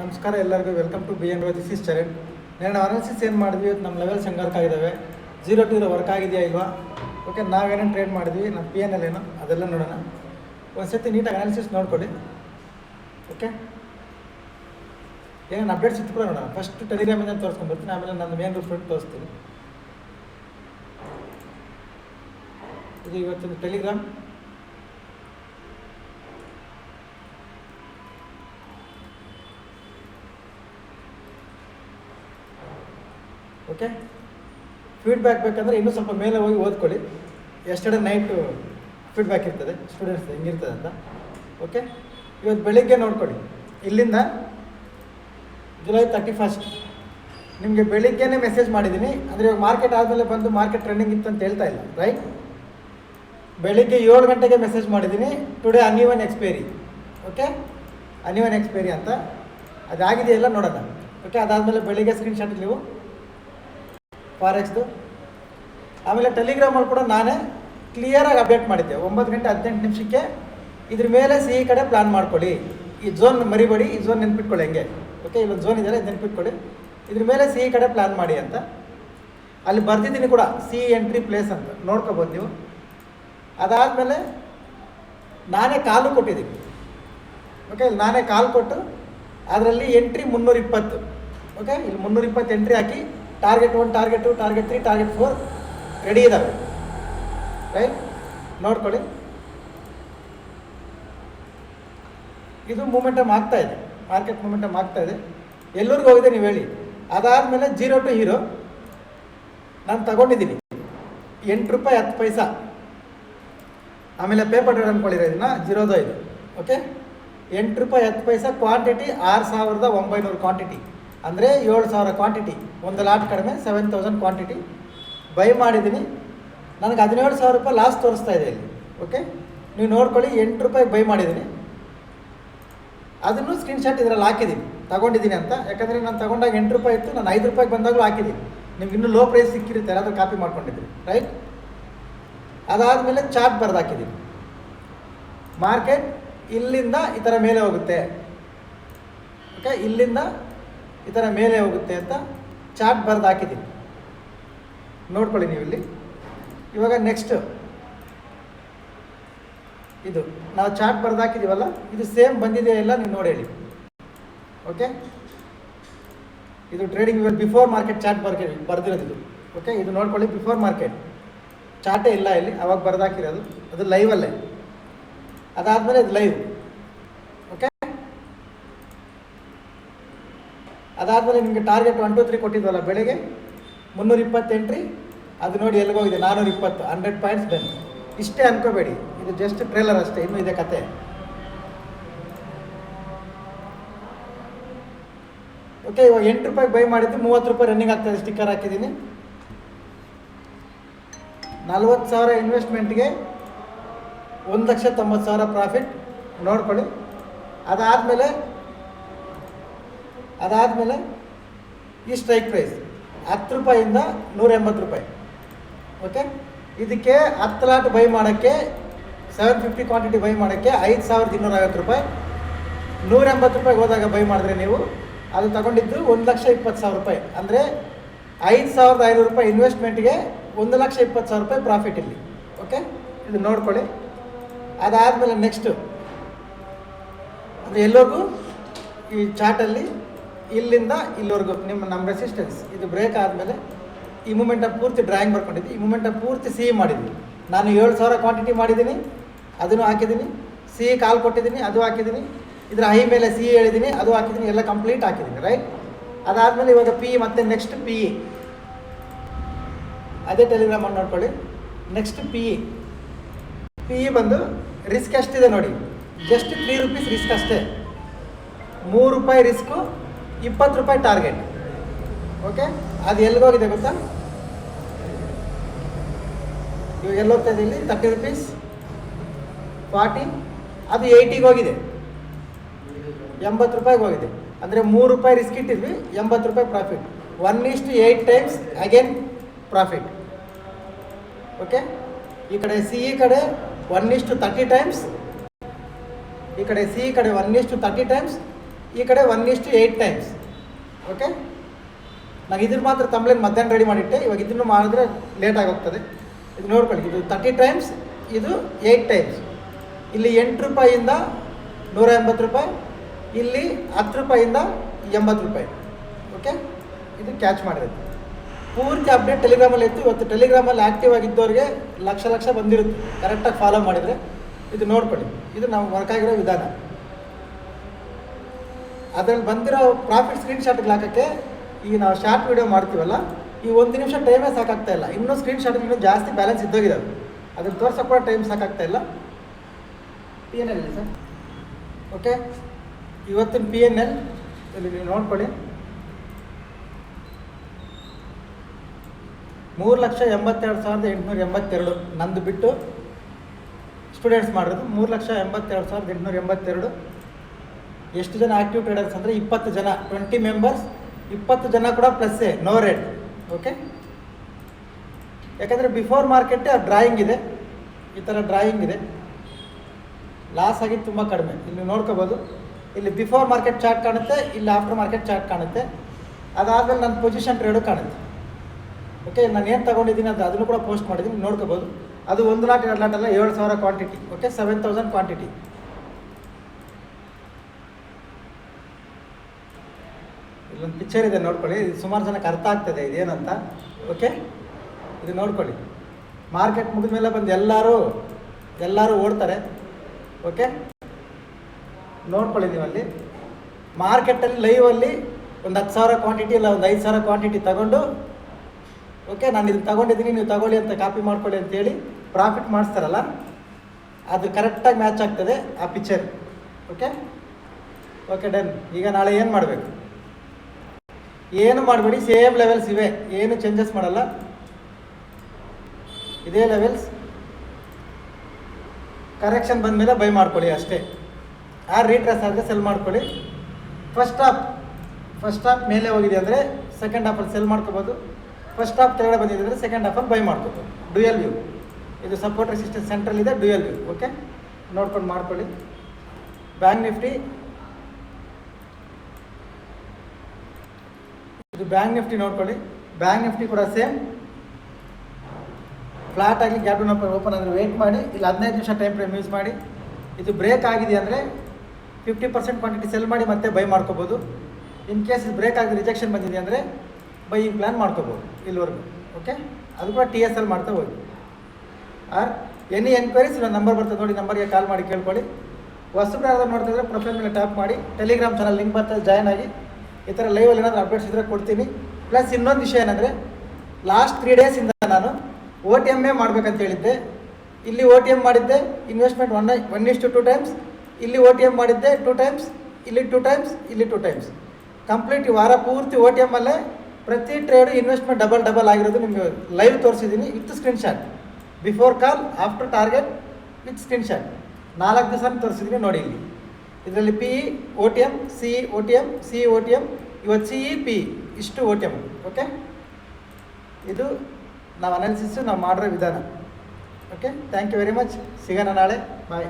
ನಮಸ್ಕಾರ ಎಲ್ಲರಿಗೂ. Welcome to B N this is Charan analysis ಏನು ಮಾಡಿದ್ವಿ? ಇವತ್ತು ನಮ್ಮ ಲೆವೆಲ್ಸ್ ಹೆಂಗೆ ವರ್ಕ್ ಆಗಿದ್ದಾವೆ ಜೀರೋ ಟು ಇರೋ ವರ್ಕ್ ಆಗಿದೆಯಾ ಇಲ್ವಾ? ಓಕೆ ನಾವೇನೇನು ಟ್ರೇಡ್ ಮಾಡಿದ್ವಿ? ನಮ್ಮ ಪಿ ಎನ್ ಎಲ್ ಏನು? ಅದೆಲ್ಲ ನೋಡೋಣ. ಒಂದು ಸತಿ ನೀಟಾಗಿ ಅನಾಲಿಸಿಸ್ ನೋಡ್ಕೊಳ್ಳಿ. ಓಕೆ ಏನೇನು ಅಪ್ಡೇಟ್ಸ್ ಇತ್ತು ಕೂಡ ನೋಡೋಣ. ಫಸ್ಟ್ ಟೆಲಿಗ್ರಾಮಿಂದ ತೋರಿಸ್ಕೊಂಡ್ಬರ್ತೀನಿ ಆಮೇಲೆ ನನ್ನ ಮೇನ್ ರೂಟ್ ತೋರಿಸ್ತೀನಿ. ಇದು ಇವತ್ತಿನ ಟೆಲಿಗ್ರಾಮ್ ಓಕೆ ಫೀಡ್ಬ್ಯಾಕ್ ಬೇಕಂದ್ರೆ ಇನ್ನೂ ಸ್ವಲ್ಪ ಮೇಲೆ ಹೋಗಿ ಓದ್ಕೊಳ್ಳಿ. ಎಷ್ಟೇ ನೈಟು ಫೀಡ್ಬ್ಯಾಕ್ ಇರ್ತದೆ. ಸ್ಟೂಡೆಂಟ್ಸ್ ಹೆಂಗಿರ್ತದೆ ಅಂತ. ಓಕೆ ಇವತ್ತು ಬೆಳಿಗ್ಗೆ ನೋಡ್ಕೊಳ್ಳಿ. ಇಲ್ಲಿಂದ ಜುಲೈ ತರ್ಟಿ ಫಸ್ಟ್ ನಿಮಗೆ ಬೆಳಿಗ್ಗೆನೆ ಮೆಸೇಜ್ ಮಾಡಿದ್ದೀನಿ. ಅಂದರೆ ಇವಾಗ ಮಾರ್ಕೆಟ್ ಆದಮೇಲೆ ಬಂದು ಮಾರ್ಕೆಟ್ ಟ್ರೆಂಡಿಂಗ್ ಇತ್ತು ಅಂತ ಹೇಳ್ತಾ ಇಲ್ಲ. ರೈಟ್ ಬೆಳಿಗ್ಗೆ ಏಳು ಗಂಟೆಗೆ ಮೆಸೇಜ್ ಮಾಡಿದ್ದೀನಿ. ಟುಡೇ ಅನ್ಯೂವನ್ ಎಕ್ಸ್ಪೈರಿ ಓಕೆ ಅನ್ಯೂವನ್ ಎಕ್ಸ್ಪೈರಿ ಅಂತ. ಅದಾಗಿದೆಯಲ್ಲ ನೋಡೋಣ. ಓಕೆ ಅದಾದಮೇಲೆ ಬೆಳಿಗ್ಗೆ ಸ್ಕ್ರೀನ್ಶಾಟ್ ನೀವು ಫಾರೆಕ್ಸ್ದು ಆಮೇಲೆ ಟೆಲಿಗ್ರಾಮಲ್ಲಿ ಕೂಡ ನಾನೇ ಕ್ಲಿಯರಾಗಿ ಅಪ್ಡೇಟ್ ಮಾಡಿದ್ದೆ. ಒಂಬತ್ತು ಗಂಟೆ ಹದಿನೆಂಟು ನಿಮಿಷಕ್ಕೆ ಇದ್ರ ಮೇಲೆ ಸಿಹಿ ಕಡೆ ಪ್ಲಾನ್ ಮಾಡ್ಕೊಳ್ಳಿ. ಈ ಝೋನ್ ಮರಿಬೇಡಿ, ಈ ಝೋನ್ ನೆನ್ಪಿಟ್ಕೊಳ್ಳಿ ಹೆಂಗೆ. ಓಕೆ ಇಲ್ಲೊಂದು ಝೋನ್ ಇದೆಯಲ್ಲ ಇದು ನೆನ್ಪಿಟ್ಕೊಳ್ಳಿ. ಇದ್ರ ಮೇಲೆ ಸಿಹಿ ಕಡೆ ಪ್ಲಾನ್ ಮಾಡಿ ಅಂತ. ಅಲ್ಲಿ ಬರ್ತಿದ್ದೀನಿ ಕೂಡ ಸಿ ಎಂಟ್ರಿ ಪ್ಲೇಸ್ ಅಂತ. ನೋಡ್ಕೋಬೋದು ನೀವು. ಅದಾದಮೇಲೆ ನಾನೇ ಕಾಲು ಕೊಟ್ಟಿದ್ದೀನಿ. ಓಕೆ ಇಲ್ಲಿ ನಾನೇ ಕಾಲು ಕೊಟ್ಟು ಅದರಲ್ಲಿ ಎಂಟ್ರಿ ಮುನ್ನೂರಿಪ್ಪತ್ತು. ಓಕೆ ಇಲ್ಲಿ ಮುನ್ನೂರ ಇಪ್ಪತ್ತು ಎಂಟ್ರಿ ಹಾಕಿ target one, target two, target three, target four ready ಇದ್ದಾವೆ ರೈಟ್ ನೋಡ್ಕೊಳ್ಳಿ. ಇದು ಮೂಮೆಂಟಮ್ ಆಗ್ತಾ ಇದೆ. ಮಾರ್ಕೆಟ್ ಮೂಮೆಂಟಮ್ ಆಗ್ತಾ ಇದೆ. ಎಲ್ಲರಿಗೂ ಹೋಗಿದೆ, ನೀವು ಹೇಳಿ. ಅದಾದಮೇಲೆ ಜೀರೋ ಟು ಹೀರೋ ನಾನು ತಗೊಂಡಿದ್ದೀನಿ. ಎಂಟು ರೂಪಾಯಿ, ಹತ್ತು ಪೈಸಾ. ಆಮೇಲೆ ಪೇಪರ್ ಅಂದ್ಕೊಳ್ಳಿರೋ ಇದನ್ನ ಜೀರೋದು ಇದು. ಓಕೆ ಎಂಟು ರೂಪಾಯಿ, ಹತ್ತು ಪೈಸಾ ಕ್ವಾಂಟಿಟಿ ಆರು ಸಾವಿರದ ಒಂಬೈನೂರು ಕ್ವಾಂಟಿಟಿ ಅಂದರೆ ಏಳು ಸಾವಿರ ಕ್ವಾಂಟಿಟಿ ಒಂದು ಲಾಟ್ ಕಡಿಮೆ ಸೆವೆನ್ ತೌಸಂಡ್ ಕ್ವಾಂಟಿಟಿ ಬೈ ಮಾಡಿದ್ದೀನಿ ನನಗೆ ಹದಿನೇಳು ಸಾವಿರ ರೂಪಾಯಿ ಲಾಸ್ ತೋರಿಸ್ತಾ ಇದೆ ಇಲ್ಲಿ. ಓಕೆ ನೀವು ನೋಡ್ಕೊಳ್ಳಿ, ಎಂಟು ರೂಪಾಯಿ ಬೈ ಮಾಡಿದ್ದೀನಿ ಅದನ್ನು ಸ್ಕ್ರೀನ್ಶಾಟ್ ಇದರಲ್ಲಿ ಹಾಕಿದ್ದೀನಿ ತಗೊಂಡಿದ್ದೀನಿ ಅಂತ. ಯಾಕಂದರೆ ನಾನು ತಗೊಂಡಾಗ ಎಂಟು ರೂಪಾಯಿ ಇತ್ತು, ನಾನು ಐದು ರೂಪಾಯಿಗೆ ಬಂದಾಗಲೂ ಹಾಕಿದ್ದೀನಿ ನಿಮ್ಗೆ ಇನ್ನೂ ಲೋ ಪ್ರೈಸ್ ಸಿಕ್ಕಿರುತ್ತೆ, ಯಾರಾದರೂ ಕಾಪಿ ಮಾಡ್ಕೊಂಡಿದ್ದೀನಿ ರೈಟ್ ಅದಾದಮೇಲೆ ಚಾರ್ಟ್ ಬರೆದು ಹಾಕಿದ್ದೀನಿ ಮಾರ್ಕೆಟ್ ಇಲ್ಲಿಂದ ಈ ಥರ ಮೇಲೆ ಹೋಗುತ್ತೆ. ಓಕೆ ಇಲ್ಲಿಂದ ಈ ಥರ ಮೇಲೆ ಹೋಗುತ್ತೆ ಅಂತ ಚಾರ್ಟ್ ಬರೆದು ಹಾಕಿದ್ದೀನಿ. ನೋಡ್ಕೊಳ್ಳಿ ನೀವು ಇಲ್ಲಿ ಇವಾಗ ನೆಕ್ಸ್ಟ್ ಇದು. ನಾವು ಚಾರ್ಟ್ ಬರೆದು ಹಾಕಿದ್ದೀವಲ್ಲ ಇದು ಸೇಮ್ ಬಂದಿದೆ ಇಲ್ಲ ನೀವು ನೋಡಿ ಹೇಳಿ. ಓಕೆ? ಇದು ಟ್ರೇಡಿಂಗ್ ಬಿಫೋರ್ ಮಾರ್ಕೆಟ್ ಚಾರ್ಟ್ ಬರ್ಕೆ ಬರೆದಿರೋದು ಓಕೆ? ಇದು ನೋಡ್ಕೊಳ್ಳಿ ಬಿಫೋರ್ ಮಾರ್ಕೆಟ್ ಚಾರ್ಟೇ ಇಲ್ಲ ಇಲ್ಲಿ, ಅವಾಗ ಬರೆದಾಕಿರೋದು ಅದು ಲೈವಲ್ಲೇ ಅದಾದಮೇಲೆ ಇದು ಲೈವ್ ಓಕೆ ಅದಾದಮೇಲೆ ನಿಮಗೆ ಟಾರ್ಗೆಟ್ ಒನ್ ಟು ತ್ರೀ ಕೊಟ್ಟಿದ್ವಲ್ಲ ಬೆಳಗ್ಗೆ? ಮುನ್ನೂರ ಇಪ್ಪತ್ತೆಂಟ್ರಿ ಅದು ನೋಡಿ ಎಲ್ಲಿಗೋಗಿದೆ ನಾನ್ನೂರ ಇಪ್ಪತ್ತು ಹಂಡ್ರೆಡ್ ಪಾಯಿಂಟ್ಸ್ ಬೆನ್ ಇಷ್ಟೇ ಅನ್ಕೋಬೇಡಿ, ಇದು ಜಸ್ಟ್ ಟ್ರೇಲರ್ ಅಷ್ಟೇ, ಇನ್ನೂ ಇದೆ ಕತೆ. ಓಕೆ ಇವಾಗ ಎಂಟು ರೂಪಾಯಿ ಬೈ ಮಾಡಿದ್ದು, ಮೂವತ್ತು ರೂಪಾಯಿ ರನ್ನಿಂಗ್ ಆಗ್ತದೆ ಸ್ಟಿಕ್ಕರ್ ಹಾಕಿದ್ದೀನಿ. ನಲ್ವತ್ತು ಸಾವಿರ ಇನ್ವೆಸ್ಟ್ಮೆಂಟ್ಗೆ ಒಂದು ಲಕ್ಷ ತೊಂಬತ್ತು ಸಾವಿರ ಪ್ರಾಫಿಟ್ ನೋಡ್ಕೊಳ್ಳಿ. ಅದಾದಮೇಲೆ ಅದಾದಮೇಲೆ ಈ ಸ್ಟ್ರೈಕ್ ಪ್ರೈಸ್ ಹತ್ತು ರೂಪಾಯಿಂದ ನೂರ ಎಂಬತ್ತು ರೂಪಾಯಿ. ಓಕೆ ಇದಕ್ಕೆ ಹತ್ತು ಲಾಟ್ ಬೈ ಮಾಡೋಕ್ಕೆ ಸೆವೆನ್ ಫಿಫ್ಟಿ ಕ್ವಾಂಟಿಟಿ ಬೈ ಮಾಡೋಕ್ಕೆ ಐದು ಸಾವಿರದ ಇನ್ನೂರ ಐವತ್ತು ರೂಪಾಯಿ. ನೂರ ಎಂಬತ್ತು ರೂಪಾಯಿಗೆ ಹೋದಾಗ ಬೈ ಮಾಡಿದ್ರೆ ನೀವು ಅದು ತಗೊಂಡಿದ್ದು ಒಂದು ಲಕ್ಷ ಇಪ್ಪತ್ತು ಸಾವಿರ ರೂಪಾಯಿ. ಅಂದರೆ ಐದು ಸಾವಿರದ ಐನೂರು ರೂಪಾಯಿ ಇನ್ವೆಸ್ಟ್ಮೆಂಟ್ಗೆ ಒಂದು ಲಕ್ಷ ಇಪ್ಪತ್ತು ಸಾವಿರ ರೂಪಾಯಿ ಪ್ರಾಫಿಟ್ ಇಲ್ಲಿ. ಓಕೆ ಇದು ನೋಡ್ಕೊಳ್ಳಿ. ಅದಾದಮೇಲೆ ನೆಕ್ಸ್ಟು ಅಂದರೆ ಎಲ್ಲರಿಗೂ ಈ ಚಾರ್ಟಲ್ಲಿ ಇಲ್ಲಿಂದ ಇಲ್ಲಿವರೆಗೂ ನಿಮ್ಮ, ನಮ್ಮ ರೆಸಿಸ್ಟೆನ್ಸ್ ಇದು ಬ್ರೇಕ್ ಆದಮೇಲೆ ಈ ಮೂಮೆಂಟ ಪೂರ್ತಿ ಡ್ರಾಯಿಂಗ್ ಬರ್ಕೊಂಡಿದ್ದೆ ಈ ಮೂಮೆಂಟ ಪೂರ್ತಿ ಸಿಹಿ ಮಾಡಿದ್ದೀನಿ ನಾನು ಏಳು ಸಾವಿರ ಕ್ವಾಂಟಿಟಿ ಮಾಡಿದ್ದೀನಿ, ಅದನ್ನು ಹಾಕಿದ್ದೀನಿ ಸಿಹಿ ಕಾಲು ಕೊಟ್ಟಿದ್ದೀನಿ, ಅದು ಹಾಕಿದ್ದೀನಿ, ಇದರ ಹೈ ಮೇಲೆ ಸಿಹಿ ಹೇಳಿದ್ದೀನಿ, ಅದು ಹಾಕಿದ್ದೀನಿ, ಎಲ್ಲ ಕಂಪ್ಲೀಟ್ ಹಾಕಿದ್ದೀನಿ ರೈಟ್ ಅದಾದಮೇಲೆ ಇವಾಗ ಪಿ ಮತ್ತೆ ನೆಕ್ಸ್ಟ್ ಪಿ ಇ ಅದೇ ಟೆಲಿಗ್ರಾಮನ್ನು ನೋಡ್ಕೊಳ್ಳಿ. ನೆಕ್ಸ್ಟ್ ಪಿ ಪಿ ಇ ಬಂದು ರಿಸ್ಕ್ ಎಷ್ಟಿದೆ ನೋಡಿ. ಜಸ್ಟ್ ತ್ರೀ ರುಪೀಸ್ ರಿಸ್ಕ್ ಅಷ್ಟೇ. ಮೂರು ರೂಪಾಯಿ ರಿಸ್ಕು ಇಪ್ಪತ್ತು ರೂಪಾಯಿ ಟಾರ್ಗೆಟ್. ಓಕೆ? ಅದು ಎಲ್ಲಿಗೋಗಿದೆ ಗೊತ್ತಾ? ಇವಾಗ ಎಲ್ಲಿ ಹೋಗ್ತಾ ಇದೆ ಇಲ್ಲಿ? Thirty rupees? ಫಾರ್ಟಿ? ಅದು ಏಯ್ಟಿಗೆ ಹೋಗಿದೆ. ಎಂಬತ್ತು ರೂಪಾಯಿಗೆ ಹೋಗಿದೆ. ಅಂದರೆ ಮೂರು ರೂಪಾಯಿ ರಿಸ್ಕ್ ಇಟ್ಟಿದ್ವಿ, ಎಂಬತ್ತು ರೂಪಾಯಿ ಪ್ರಾಫಿಟ್ ಒನ್ ಇಷ್ಟು eight times again profit okay ಈ ಕಡೆ ಸಿ ಇ ಕಡೆ ಒನ್ ಇಷ್ಟು ತರ್ಟಿ ಟೈಮ್ಸ್ ಈ ಕಡೆ ಸಿ ಕಡೆ ಒನ್ ಇಷ್ಟು ತರ್ಟಿ ಟೈಮ್ಸ್ ಈ ಕಡೆ ಒನ್ ಇಷ್ಟು ಏಯ್ಟ್ ಟೈಮ್ಸ್ ಓಕೆ ನಾನು ಇದ್ರ ಮಾತ್ರ ತಂಬ್ಲೇನು ಮಧ್ಯಾಹ್ನ ರೆಡಿ ಮಾಡಿಟ್ಟೆ. ಇವಾಗ ಇದನ್ನು ಮಾಡಿದ್ರೆ ಲೇಟ್ ಆಗೋಗ್ತದೆ. ಇದು ನೋಡ್ಕೊಳ್ಳಿ. ಇದು ತರ್ಟಿ ಟೈಮ್ಸ್ ಇದು ಏಯ್ಟ್ ಟೈಮ್ಸ್ ಇಲ್ಲಿ ಎಂಟು ರೂಪಾಯಿಯಿಂದ ನೂರ ಎಂಬತ್ತು ರೂಪಾಯಿ, ಇಲ್ಲಿ ಹತ್ತು ರೂಪಾಯಿಂದ ಎಂಬತ್ತು ರೂಪಾಯಿ. ಓಕೆ ಇದು ಕ್ಯಾಚ್ ಮಾಡಿರುತ್ತೆ. ಪೂರ್ತಿ ಅಪ್ಡೇಟ್ ಟೆಲಿಗ್ರಾಮಲ್ಲಿ ಇತ್ತು. ಇವತ್ತು ಟೆಲಿಗ್ರಾಮಲ್ಲಿ ಆ್ಯಕ್ಟಿವ್ ಆಗಿದ್ದವ್ರಿಗೆ ಲಕ್ಷ ಲಕ್ಷ ಬಂದಿರುತ್ತೆ. ಕರೆಕ್ಟಾಗಿ ಫಾಲೋ ಮಾಡಿದರೆ. ಇದು ನೋಡ್ಕೊಳ್ಳಿ. ಇದು ನಾವು ವರ್ಕ್ ಆಗಿರೋ ವಿಧಾನ. ಅದರಲ್ಲಿ ಬಂದಿರೋ ಪ್ರಾಫಿಟ್ ಸ್ಕ್ರೀನ್ ಶಾಟ್ಗಳು ಹಾಕೋಕ್ಕೆ ಈಗ ನಾವು ಶಾರ್ಟ್ ವೀಡಿಯೋ ಮಾಡ್ತೀವಲ್ಲ, ಈ ಒಂದು ನಿಮಿಷ ಟೈಮೇ ಸಾಕಾಗ್ತಾ ಇಲ್ಲ. ಇನ್ನೂ ಸ್ಕ್ರೀನ್ಶಾಟ್ ಇನ್ನೂ ಜಾಸ್ತಿ ಬ್ಯಾಲೆನ್ಸ್ ಇದ್ದೋಗಿದ್ದಾವೆ ಅದನ್ನು ತೋರ್ಸೋಕೆ ಕೂಡ ಟೈಮ್ ಸಾಕಾಗ್ತಾ ಇಲ್ಲ. P N L sir. Okay ಇವತ್ತಿನ ಪಿ ಎನ್ ಎಲ್ ಇಲ್ಲಿ ನೀವು ನೋಡ್ಕೊಳ್ಳಿ. ಮೂರು ಲಕ್ಷ ಎಂಬತ್ತೆರಡು ಸಾವಿರದ ಎಂಟುನೂರ ಎಂಬತ್ತೆರಡು. ನಂದು ಬಿಟ್ಟು ಸ್ಟೂಡೆಂಟ್ಸ್ ಮಾಡಿರೋದು ಮೂರು ಲಕ್ಷ ಎಂಬತ್ತೆರಡು ಸಾವಿರದ ಎಂಟುನೂರ ಎಂಬತ್ತೆರಡು. ಎಷ್ಟು ಜನ ಆ್ಯಕ್ಟಿವ್ ಟ್ರೇಡರ್ಸ್ ಅಂದರೆ ಇಪ್ಪತ್ತು ಜನ ಟ್ವೆಂಟಿ ಮೆಂಬರ್ಸ್ ಇಪ್ಪತ್ತು ಜನ ಕೂಡ ಪ್ಲಸ್ಸೇ ನೋ ರೇಟ್ ಓಕೆ ಯಾಕಂದರೆ ಬಿಫೋರ್ ಮಾರ್ಕೆಟ್ ಡ್ರಾಯಿಂಗ್ ಇದೆ. ಈ ಥರ ಡ್ರಾಯಿಂಗ್ ಇದೆ. ಲಾಸ್ ಆಗಿದ್ದು ತುಂಬ ಕಡಿಮೆ. ಇಲ್ಲಿ ನೋಡ್ಕೋಬೋದು. ಇಲ್ಲಿ ಬಿಫೋರ್ ಮಾರ್ಕೆಟ್ ಚಾರ್ಟ್ ಕಾಣುತ್ತೆ, ಇಲ್ಲಿ ಆಫ್ಟರ್ ಮಾರ್ಕೆಟ್ ಚಾರ್ಟ್ ಕಾಣುತ್ತೆ. ಅದಾದಮೇಲೆ ನನ್ನ ಪೊಸಿಷನ್ ಟ್ರೇಡು ಕಾಣುತ್ತೆ. ಓಕೆ ನಾನು ಏನು ತೊಗೊಂಡಿದ್ದೀನಿ ಅದು ಅದನ್ನು ಕೂಡ ಪೋಸ್ಟ್ ಮಾಡಿದ್ದೀನಿ, ನೋಡ್ಕೋಬೋದು. ಅದು ಒಂದು ಲಾಟ್ ಎರಡು ಲಾಟ್ ಅಲ್ಲ ಏಳು ಸಾವಿರ quantity okay seven thousand quantity ಇಲ್ಲೊಂದು ಪಿಕ್ಚರ್ ಇದೆ ನೋಡ್ಕೊಳ್ಳಿ. ಇದು ಸುಮಾರು ಜನಕ್ಕೆ ಅರ್ಥ ಆಗ್ತದೆ ಇದೇನಂತ. ಓಕೆ ಇದು ನೋಡ್ಕೊಳ್ಳಿ. ಮಾರ್ಕೆಟ್ ಮುಗಿದ ಮೇಲೆ ಬಂದು ಎಲ್ಲರೂ ಎಲ್ಲರೂ ಓಡ್ತಾರೆ. ಓಕೆ ನೋಡ್ಕೊಳ್ಳಿ ನೀವಲ್ಲಿ. ಮಾರ್ಕೆಟಲ್ಲಿ ಲೈವಲ್ಲಿ ಒಂದು ಹತ್ತು ಸಾವಿರ ಕ್ವಾಂಟಿಟಿ ಇಲ್ಲ, ಒಂದು ಐದು ಸಾವಿರ ಕ್ವಾಂಟಿಟಿ ತಗೊಂಡು ಓಕೆ ನಾನು ಇದನ್ನು ತಗೊಂಡಿದ್ದೀನಿ, ನೀವು ತಗೊಳ್ಳಿ ಅಂತ ಕಾಪಿ ಮಾಡ್ಕೊಳ್ಳಿ ಅಂತೇಳಿ ಪ್ರಾಫಿಟ್ ಮಾಡಿಸ್ತಾರಲ್ಲ? ಅದು ಕರೆಕ್ಟಾಗಿ ಮ್ಯಾಚ್ ಆಗ್ತದೆ ಆ ಪಿಕ್ಚರ್ ಓಕೆ ಓಕೆ ಡನ್ ಈಗ ನಾಳೆ ಏನು ಮಾಡಬೇಕು? ಏನು ಮಾಡಬೇಡಿ ಸೇಮ್ ಲೆವೆಲ್ಸ್ ಇವೆ. ಏನು ಚೇಂಜಸ್ ಮಾಡಲ್ಲ. ಇದೇ ಲೆವೆಲ್ಸ್ ಕರೆಕ್ಷನ್ ಬಂದ ಮೇಲೆ ಬೈ ಮಾಡ್ಕೊಳ್ಳಿ ಅಷ್ಟೇ. ಆ ರೀಟ್ರೆಸ್ ಆದರೆ ಸೆಲ್ ಮಾಡ್ಕೊಳ್ಳಿ. ಫಸ್ಟ್ ಹಾಫ್ ಫಸ್ಟ್ ಹಾಫ್ ಮೇಲೆ ಹೋಗಿದೆ ಅಂದರೆ ಸೆಕೆಂಡ್ ಹಾಫಲ್ಲಿ ಸೆಲ್ ಮಾಡ್ಕೋಬೋದು. ಫಸ್ಟ್ ಹಾಫ್ ಕೆಳಗಡೆ ಬಂದಿದೆ ಅಂದರೆ ಸೆಕೆಂಡ್ ಹಾಫಲ್ಲಿ ಬೈ ಮಾಡ್ಕೋಬೋದು. ಡ್ಯೂಯಲ್ ವ್ಯೂ ಇದು ಸಪೋರ್ಟ್ ರೆಸಿಸ್ಟೆನ್ಸ್ ಸೆಂಟ್ರಲ್ ಇದೆ ಡ್ಯೂಯಲ್ ವ್ಯೂ ಓಕೆ ನೋಡ್ಕೊಂಡು ಮಾಡ್ಕೊಳ್ಳಿ. ಬ್ಯಾಂಕ್ ನಿಫ್ಟಿ ಇದು ಬ್ಯಾಂಕ್ ನಿಫ್ಟಿ ನೋಡ್ಕೊಳ್ಳಿ. ಬ್ಯಾಂಕ್ ನಿಫ್ಟಿ ಕೂಡ ಸೇಮ್. ಫ್ಲಾಟ್ ಆಗಿ ಗ್ಯಾಪ್ ಓಪನ್ ಓಪನ್ ಆದರೆ ವೆಯ್ಟ್ ಮಾಡಿ. ಇಲ್ಲಿ ಹದಿನೈದು ನಿಮಿಷ ಟೈಮ್ ಫ್ರೇಮ್ ಯೂಸ್ ಮಾಡಿ. ಇದು ಬ್ರೇಕ್ ಆಗಿದೆ ಅಂದರೆ ಫಿಫ್ಟಿ ಪರ್ಸೆಂಟ್ ಕ್ವಾಂಟಿಟಿ ಸೆಲ್ ಮಾಡಿ ಮತ್ತೆ ಬೈ ಮಾಡ್ಕೋಬೋದು. ಇನ್ ಕೇಸ್ ಇದು ಬ್ರೇಕ್ ಆಗಿ ರಿಜೆಕ್ಷನ್ ಬಂದಿದೆ ಅಂದರೆ ಬೈಯಿಂಗ್ ಪ್ಲ್ಯಾನ್ ಮಾಡ್ಕೋಬೋದು ಇಲ್ಲಿವರೆಗೂ. ಓಕೆ ಅದು ಕೂಡ ಟಿ ಎಸ್ ಎಲ್ ಮಾಡ್ತಾ ಹೋಗಿ. ಆರ್ ಎನಿ ಎನ್ಕ್ವೈರೀಸ್ ಇಲ್ಲ ನಂಬರ್ ಬರ್ತದೆ ನೋಡಿ ನಂಬರ್ಗೆ ಕಾಲ್ ಮಾಡಿ ಕೇಳ್ಕೊಳ್ಳಿ. ವಸ್ತು ಯಾರಾದ್ರು ನೋಡ್ತಾ ಪ್ರೊಫೈಲ್ ಮೇಲೆ ಟ್ಯಾಪ್ ಮಾಡಿ. ಟೆಲಿಗ್ರಾಮ್ ಚಾನಲ್ ಲಿಂಕ್ ಬರ್ತದೆ ಜಾಯ್ನ್ ಆಗಿ. ಈ ಥರ ಲೈವಲ್ಲಿ ಏನಾದರೂ ಅಪ್ಡೇಟ್ಸ್ ಇದ್ದರೆ ಕೊಡ್ತೀನಿ. ಪ್ಲಸ್ ಇನ್ನೊಂದು ವಿಷಯ ಏನಂದರೆ ಲಾಸ್ಟ್ ತ್ರೀ ಡೇಸಿಂದ ನಾನು ಓ ಟಿ ಎಮ್ಮೇ ಮಾಡ್ಬೇಕಂತ ಹೇಳಿದ್ದೆ. ಇಲ್ಲಿ ಓ ಟಿ ಎಂ ಮಾಡಿದ್ದೆ ಇನ್ವೆಸ್ಟ್ಮೆಂಟ್ ಒನ್ ಒನ್ ಇಷ್ಟು ಟು ಟೈಮ್ಸ್ ಇಲ್ಲಿ ಓ ಟಿ ಎಂ ಮಾಡಿದ್ದೆ ಟು ಟೈಮ್ಸ್ ಇಲ್ಲಿ ಟು ಟೈಮ್ಸ್ ಇಲ್ಲಿ ಟು ಟೈಮ್ಸ್ ಕಂಪ್ಲೀಟ್ ಈ ವಾರ ಪೂರ್ತಿ ಓ ಟಿ ಎಮ್ಮಲ್ಲೇ ಪ್ರತಿ ಟ್ರೇಡು ಇನ್ವೆಸ್ಟ್ಮೆಂಟ್ ಡಬಲ್ ಡಬಲ್ ಆಗಿರೋದು ನಿಮಗೆ ಲೈವ್ ತೋರಿಸಿದ್ದೀನಿ with screenshot before call after target with screenshot ನಾಲ್ಕು ದಿವಸ ತೋರಿಸಿದ್ದೀನಿ ನೋಡಿ ಇಲ್ಲಿ. ಇದರಲ್ಲಿ P O T M C O T M C O T M ಇವತ್ತು ಸಿ ಇ ಪಿ ಇಷ್ಟು ಒ ಟಿ ಎಂ ಓಕೆ ಇದು ನಾವು ಅನಾಲಿಸಿಸ್ಸು ನಾವು ಮಾಡಿರೋ ವಿಧಾನ. Okay thank you very much ಸಿಗೋಣ ನಾಳೆ. ಬಾಯ್